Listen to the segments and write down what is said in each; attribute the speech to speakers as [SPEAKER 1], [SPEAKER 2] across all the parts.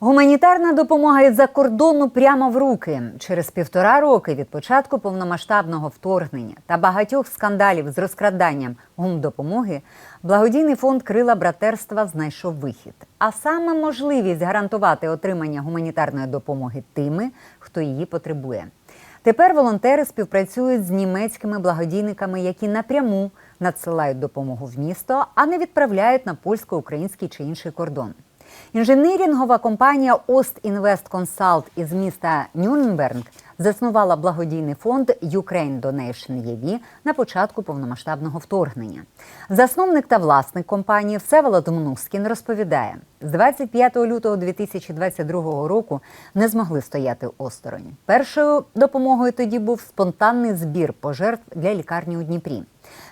[SPEAKER 1] Гуманітарна допомога із-за кордону прямо в руки. Через півтора роки від початку повномасштабного вторгнення та багатьох скандалів з розкраданням гумдопомоги благодійний фонд Крила братерства знайшов вихід. А саме можливість гарантувати отримання гуманітарної допомоги тими, хто її потребує. Тепер волонтери співпрацюють з німецькими благодійниками, які напряму надсилають допомогу в місто, а не відправляють на польсько-український чи інший кордон. Інженерінгова компанія Ост Інвест Консалт із міста Нюрнберг заснувала благодійний фонд Ukraine Donation EV на початку повномасштабного вторгнення. Засновник та власник компанії Всеволод Мнускін розповідає, з 25 лютого 2022 року не змогли стояти осторонь. Першою допомогою тоді був спонтанний збір пожертв для лікарні у Дніпрі.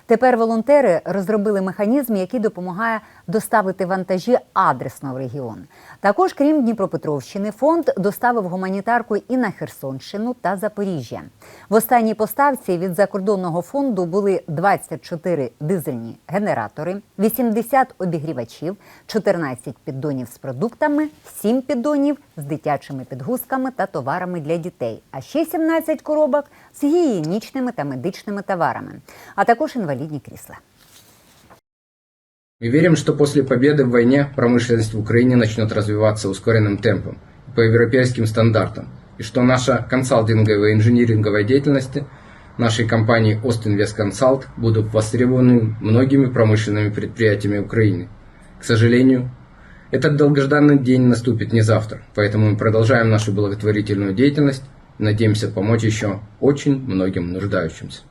[SPEAKER 1] Тепер волонтери розробили механізм, який допомагає доставити вантажі адресно в регіон. Також, крім Дніпропетровщини, фонд доставив гуманітарку і на Херсонщину та Запоріжжя. В останній поставці від закордонного фонду були 24 дизельні генератори, 80 обігрівачів, 14 піддонів з продуктами, 7 піддонів з дитячими підгузками та товарами для дітей, а ще 17 коробок з гігієнічними та медичними товарами, а також інвалідні крісла.
[SPEAKER 2] Мы верим, что после победы в войне промышленность в Украине начнет развиваться ускоренным темпом по европейским стандартам, и что наша консалтинговая и инжиниринговая деятельность нашей компании Ostinvest Consult будут востребованы многими промышленными предприятиями Украины. К сожалению, этот долгожданный день наступит не завтра, поэтому мы продолжаем нашу благотворительную деятельность и надеемся помочь еще очень многим нуждающимся.